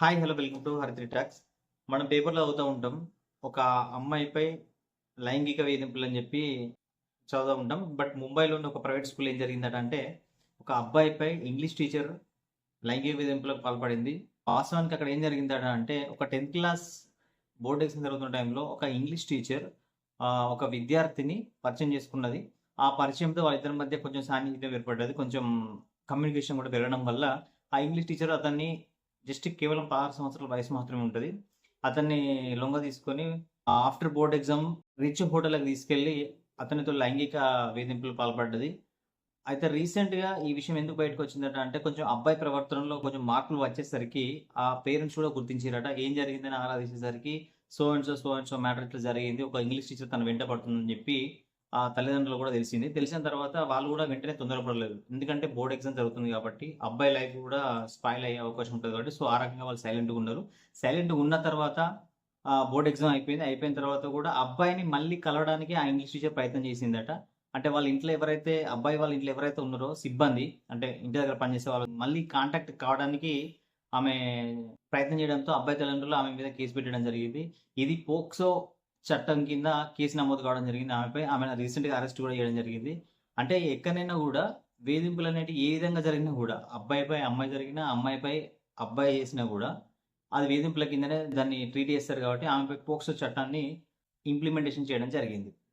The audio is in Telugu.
Hi hello welcome to Haritri talks మనం పేపర్లో అవుతూ ఉంటాం. ఒక అమ్మాయిపై లైంగిక వేధింపులు అని చెప్పి చదువుతూ ఉంటాం. బట్ ముంబైలో ఉన్న ఒక ప్రైవేట్ స్కూల్ ఏం జరిగిందట అంటే ఒక అబ్బాయిపై ఇంగ్లీష్ టీచర్ లైంగిక వేధింపులకు పాల్పడింది. వాస్తవానికి అక్కడ ఏం జరిగిందట అంటే ఒక టెన్త్ క్లాస్ బోర్డ్ ఎగ్జామ్ జరుగుతున్న టైంలో ఒక ఇంగ్లీష్ టీచర్ ఒక విద్యార్థిని పరిచయం చేసుకున్నది. ఆ పరిచయంతో వాళ్ళిద్దరి మధ్య కొంచెం సాన్నిహిత్యం ఏర్పడ్డది. కొంచెం కమ్యూనికేషన్ కూడా పెరగడం వల్ల ఆ ఇంగ్లీష్ టీచర్ అతన్ని జస్ట్ కేవలం పదహారు సంవత్సరాల వయసు మాత్రమే ఉంటుంది. అతన్ని లొంగ తీసుకొని ఆఫ్టర్ బోర్డ్ ఎగ్జామ్ రిచ్ హోటల్కి తీసుకెళ్ళి అతనితో లైంగిక వేధింపులు పాల్పడ్డది. అయితే రీసెంట్గా ఈ విషయం ఎందుకు బయటకు వచ్చిందట అంటే కొంచెం అబ్బాయి ప్రవర్తనలో కొంచెం మార్పులు వచ్చేసరికి ఆ పేరెంట్స్ కూడా గుర్తించారట ఏం జరిగిందని ఆరాధించేసరికి so and so so and so matter ఇట్లా జరిగింది. ఒక ఇంగ్లీష్ టీచర్ తన వెంట పడుతుందని చెప్పి ఆ తల్లిదండ్రులు కూడా తెలిసింది. తెలిసిన తర్వాత వాళ్ళు కూడా వెంటనే తొందరపడలేదు. ఎందుకంటే బోర్డ్ ఎగ్జామ్ జరుగుతుంది కాబట్టి అబ్బాయి లైఫ్ కూడా స్పాయిల్ అయ్యే అవకాశం ఉంటుంది కాబట్టి సో ఆ రకంగా వాళ్ళు సైలెంట్గా ఉన్నారు. సైలెంట్గా ఉన్న తర్వాత బోర్డ్ ఎగ్జామ్ అయిపోయింది. అయిపోయిన తర్వాత కూడా అబ్బాయిని మళ్ళీ కలవడానికి ఆ ఇంగ్లీష్ టీచర్ ప్రయత్నం చేసిందట. అంటే వాళ్ళ ఇంట్లో ఎవరైతే అబ్బాయి వాళ్ళ ఇంట్లో ఎవరైతే ఉన్నారో సిబ్బంది అంటే ఇంటి దగ్గర పనిచేసే వాళ్ళు మళ్ళీ కాంటాక్ట్ కావడానికి ఆమె ప్రయత్నం చేయడంతో అబ్బాయి తల్లిదండ్రులు ఆమె మీద కేసు పెట్టడం జరిగింది. ఇది పోక్సో చట్టం కింద కేసు నమోదు కావడం జరిగింది. ఆమెపై ఆమె రీసెంట్గా అరెస్ట్ కూడా చేయడం జరిగింది. అంటే ఎక్కడైనా కూడా వేధింపులు అనేవి ఏ విధంగా జరిగినా కూడా అబ్బాయిపై అమ్మాయి జరిగినా అమ్మాయిపై అబ్బాయి చేసినా కూడా అది వేధింపుల కిందనే దాన్ని ట్రీట్ చేస్తారు కాబట్టి ఆమెపై పోక్సో చట్టాన్ని ఇంప్లిమెంటేషన్ చేయడం జరిగింది.